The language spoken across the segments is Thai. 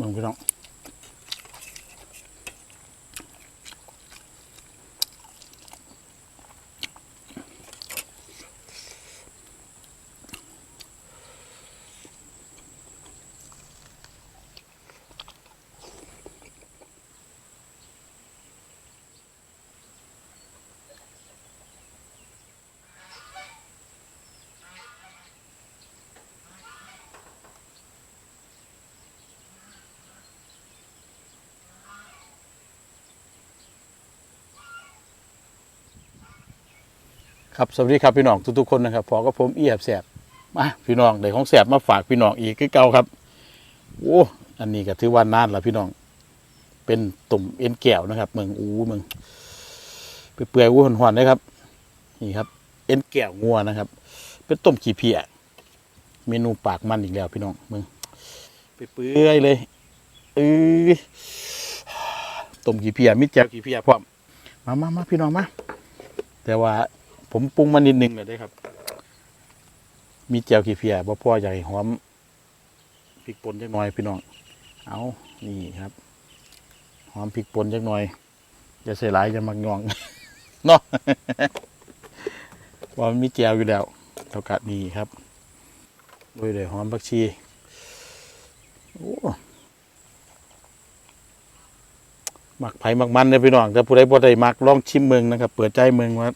มึงพี่น้อง ครับสวัสดีครับพี่น้องทุกๆคนนะครับพอกับผมเอียบแสบมาพี่น้องได้ของแสบมาฝากพี่น้องอีกคือเก่าครับโอ้อันนี้ก็ถือว่านานล้วพี่น้อง เป็นตุ่มเอ็นแก้วนะครับเมืองอูเมืองเปื่อยๆอู้หอนๆนะครับ นี่ครับ เอ็นแก้วงัวนะครับ เป็นต้มขี้เพียเมนูปากมันอีกแล้วพี่น้องมึงเปื่อยๆเลยเอ้ยต้มขี้เพียมิดแจ่วขี้เพียพร้อมมามามาพี่น้องมาแต่ว่า ผมปรุงมานิดนึงเลยได้ครับ มีแจ่วขี้เพียบ่พ่อใหญ่หอมพริกป่นจักหน่อยพี่น้อง เอานี่ครับ หอมพริกป่นจักหน่อยอย่าใส่หลายอย่ามักงองเนาะว่ามันมีแจ่วอยู่แล้วเท่ากับนี่ครับโดยเลยหอมผักชีโอ้หมักไผ่หมักมันเลยพี่น้องแต่ผู้ใดบ่ได้มักลองชิมเมืองนะครับ เปิดใจเมืองว่า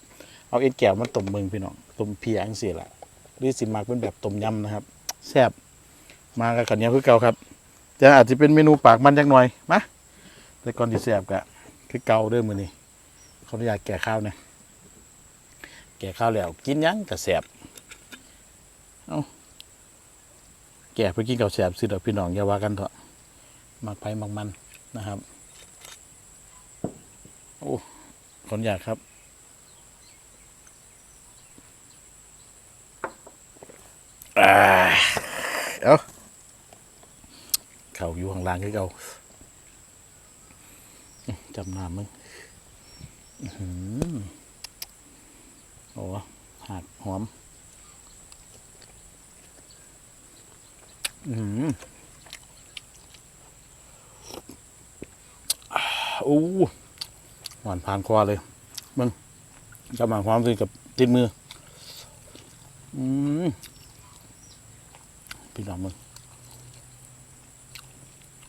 เอาเอ็นแก้วมาต้มเมืองพี่น้องต้มเพียจังซี่ล่ะหรือสิมักเป็นแบบต้มยำนะครับแซ่บมากับข้าวเนียคือเก่าครับแต่อาจจะเป็นเมนูปากมันจักหน่อยมาแต่ก่อนที่แซ่บกะคือเก่าเด้อมือนี้ขออนุญาตแก่ข้าวหนะแก่ข้าวแล้วกินยังก็แซ่บเอาแก่ไปกินข้าแซ่บสิเด้อพี่น้องอย่าว่ากันเถอะมักไผมักมันนะครับโอ้ขออนุญาตครับ อ่า เอาเขาอยู่ข้างล่างคือเขาจำน้ำมึงโอ้หักหอม อือหืออ่าอู้หวานผ่านคอเลยมึงกำลังความสิกับติดมือ อืม พี่น้องมึง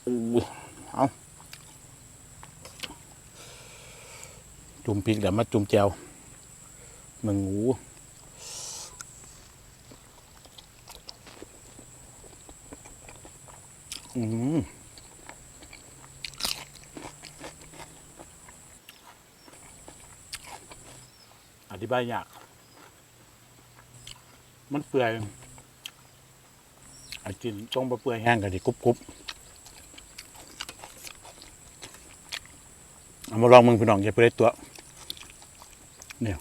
อู้เอาจุ่มพริกเดี๋ยวมาจุ่มแจวมึงงูอืมอธิบายยาก มันเปื่อย อากินต้องบะเปื่อยแห้งกันดิกรุบกรุบเอามาลองมึงพี่น้องอย่าไปได้ตัวเนี่ย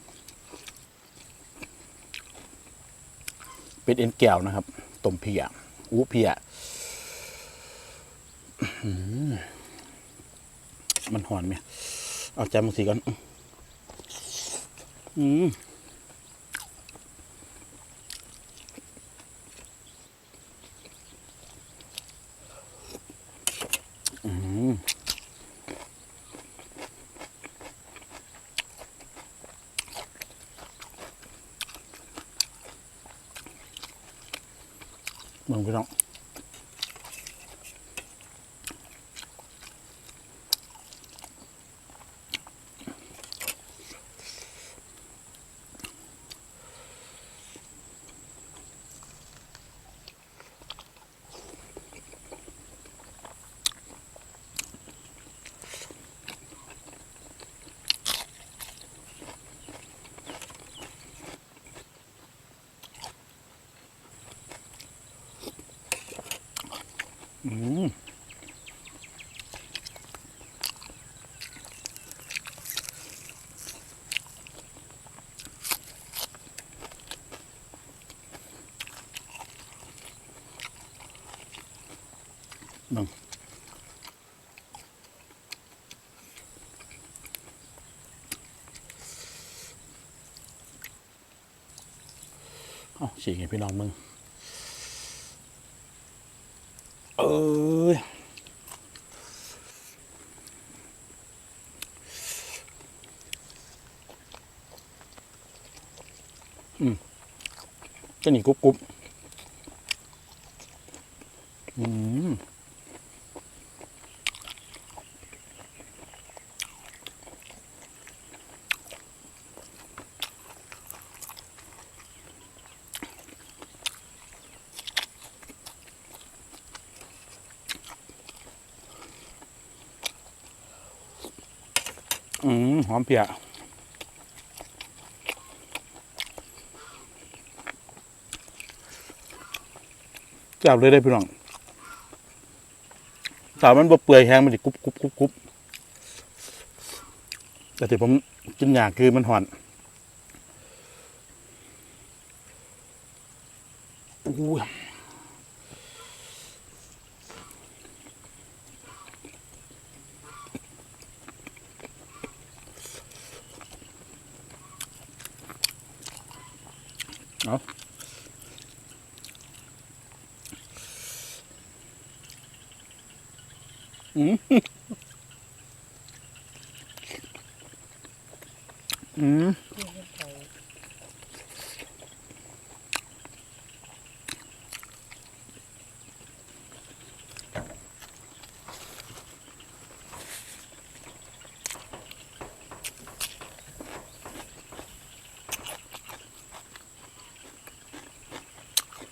เป็นเอ็นแก้วนะครับต้มเพียอู้เพียมันหอนไหมเอาจมึงสีก่อนอืม อืมมึ งพี่น้องอืมมึงเอ้าฉีกไงพี่น้องมึง เอ้ย ก็นี่กรุบกรุบอืมอืมหอมเปียก จับเลยได้พี่น้องสาวมันบ่เปื่อยแห้งมันจะกรุบกรุบกรุบกรุบแต่ที่ผมกินอยางคือมันหอนอู้ยเอา อืมอืม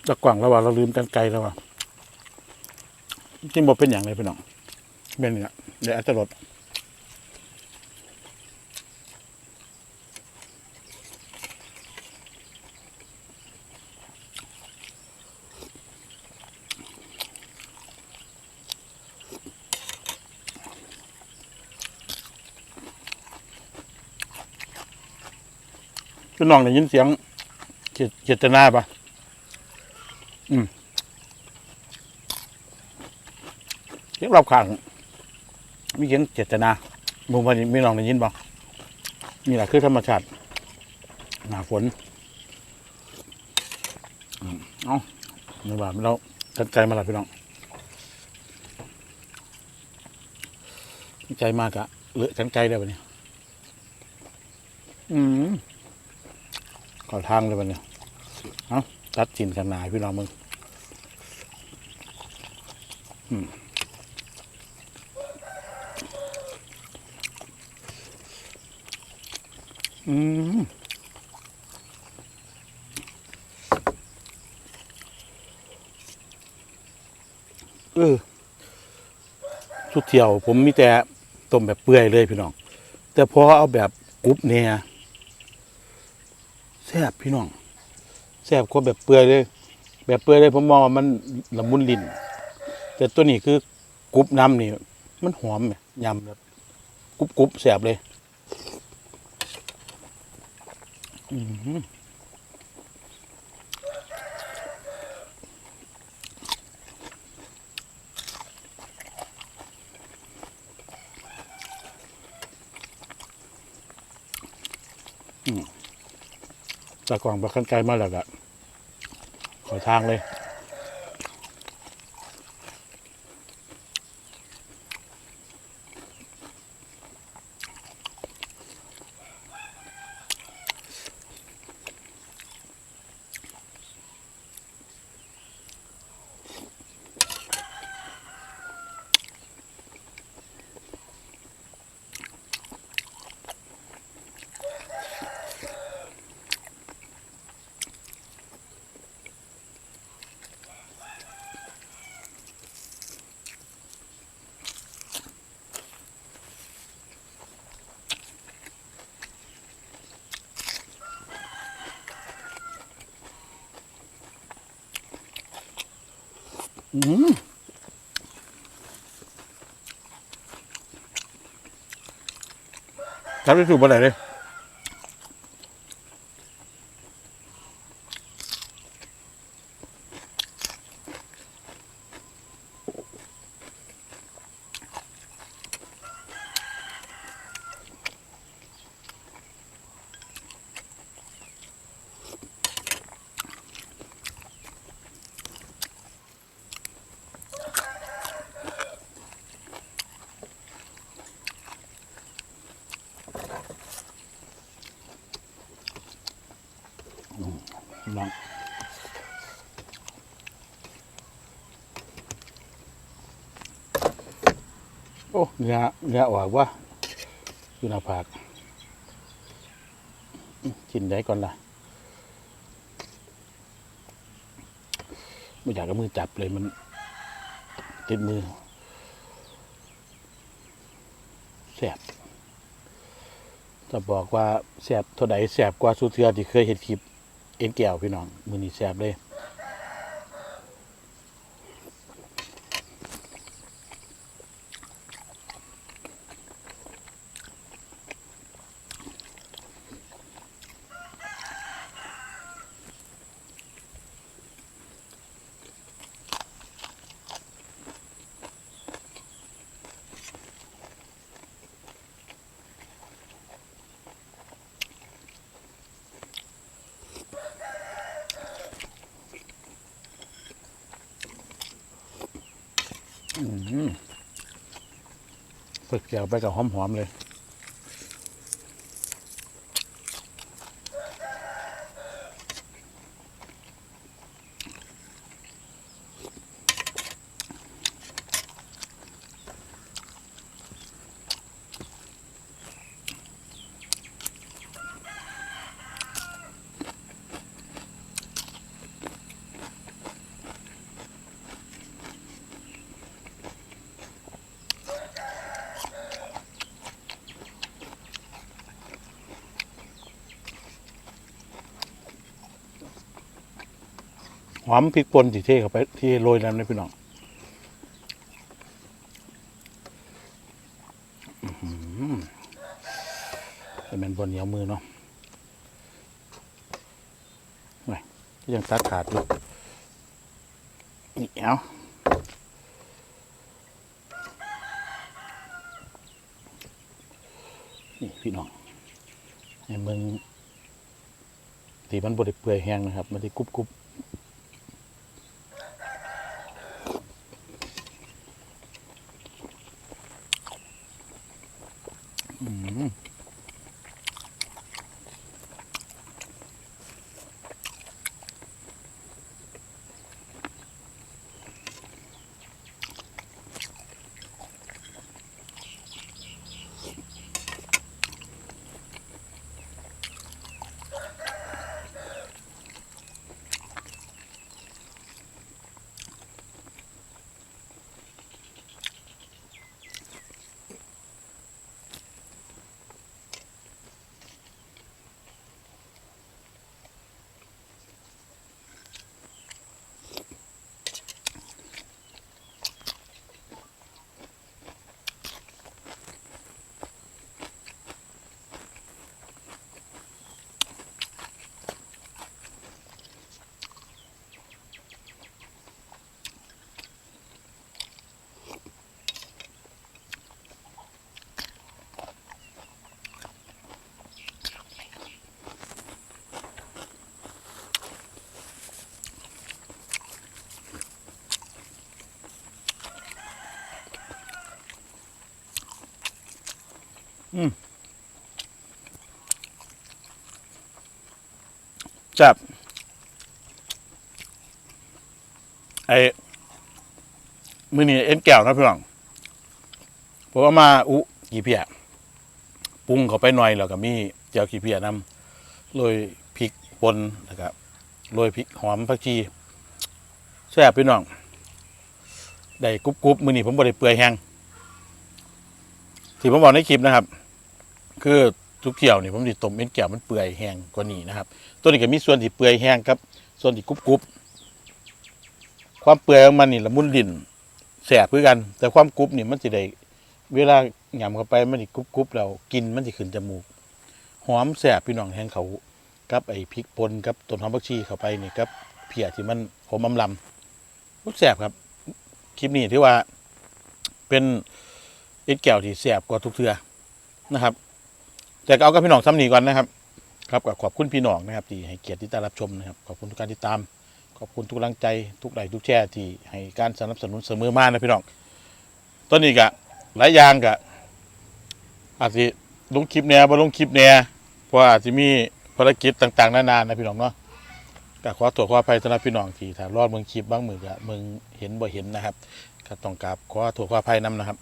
ตะกว่างแล้วว่าเราลืมกันไกลแล้วว่าจริงบอกเป็นอย่างไรพี่น้อง เป็นอย่างเดี๋ยวอาจจะลดพี่น้องได้ยินเสียงเจตนาปะอืมเสียงรอบข้าง มีเสียงเจตนามุมวันนี้มีน้องได้ยินบ่นี่แหละคือธรรมชาติหนาฝนอืมเอาในบ้านเรากันไกลมาแล้วพี่น้องใจมากอะเหลือกันไกลได้ปะเนี่ยอืมเก่าทางเลยวันนี้เอาตัดจินกันหนายพี่น้องมึงอืม อืมเออสุดเที่ยว ผมมีแต่ต้มแบบเปื่อยเลยพี่น้อง แต่พอเอาแบบกรุบเนี่ยแซ่บพี่น้องแซ่บกว่าแบบเปื่อยเลย แบบเปื่อยเลยผมมองว่ามันละมุนลิ้นแต่ตัวนี้คือกรุบน้ำนี่มันหอมยำแบบกรุบกรุบแซ่บเลย จากกล่องประคันไกลมาแล้วละขอทางเลย อืมครับที่ถูกปะไหนเลย อ้เนื้อเนื้อออกว่าอยู่หน้าผากกินได้ก่อนล่ะไม่อยากกับมือจับเลยมันติดมือแสบจะบอกว่าแสบเท่าใดแสบกว่าสุเทือที่เคยเห็นคลิป เอ็นแก้วพี่น้อง มือนี้แสบเลย ฝึกแก้วไปกับหอมๆเลย หอมพริกป่นที่เทเข้าไปที่โรยน้ำนี่พี่น้องอื้อหือแต่เป็นบนเหนียวมือเนาะไม่ยังตัดขาดอยู่นี่เอานี่พี่น้องในเมืองที่มันบดเปื่อยแห้งนะครับ มันที่กรุบกรุบ จับไอ้มือนี่เอ็นแก้วนะพี่น้องผมเอามาอุกี่เพียปรุงเขาไปหน่อยแล้วก็มีเจียวกี่เพียนำโรยพริกป่นแล้วก็โรยพริกหอมผักชีแซ่บพี่น้องได้กรุบกรุบมือนี่ผมบ่ได้เปื่อยแห้งที่ผมบอกในคลิปนะครับ คือ ทุกเกี่ยวนี่ผมติต้มเอ็นแก้วมันเปื่อยแห้งกว่านี้นะครับ ตัวนี้ก็มีส่วนที่เปื่อยแห้งครับ ส่วนที่กรุบกรุบความเปื่อยของมันนี่ละมุนลิ้นแสบคือกัน แต่ความกรุบนี่มันจะได้เวลาหยำเข้าไปมันสิกรุบกรุบแล้วกินมันจะขึ้นจมูกหอมแสบพี่น้องแห้งเขากับไอ้พริกป่นกับต้นหอมผักชีเข้าไปนี่กับเพียที่มันหอมอำลำมันแสบครับ คลิปนี้ที่ว่าเป็นเอ็ดแก้วที่แสบกว่าทุกเทือนะครับ แต่ก็เอากับพี่น้องซ้ำนีก่อนนะครับ ครับก็ขอบคุณพี่น้องนะครับที่ให้เกียรติที่ต้รับชมนะครับ ขอบคุณทุกการติดตาม ขอบคุณทุกกำลังใจทุกไลค์ทุกแชร์ที่ให้การสนับสนุนเสมอมานะพี่น้องตอนนี้ก็หลายอย่างก็อาจจะลงคลิปแน่บ่ลงคลิปแน่เพราะอาจจะมีภารกิจต่างๆ นานานะพี่น้องเนาะก็ขอตัวขออภัยสำหรับพี่น้องที่ถ้ารอดเมืองคลิปบางมือก็มืองเห็นบ่เห็นนะครับก็ต้องกราบขอตัวขออภัยนํนะครับ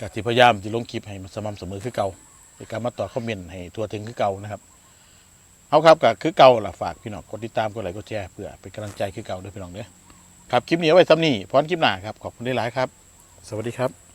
ก็สิพยายามสิลงคลิปให้มันสม่ำเสมอคือเก่าในการมาตอบคอมเมนต์ให้ทั่วถึงคือเก่านะครับเอาครับก็คือเก่าล่ะฝากพี่น้องกดติดตามกดไลค์กดแชร์เพื่อเป็นกำลังใจคือเก่าด้วยพี่น้องเด้อครับคลิปนี้เอาไว้ซ้ำนี่พร้อมคลิปหน้าครับขอบคุณได้หลายครับ สวัสดีครับ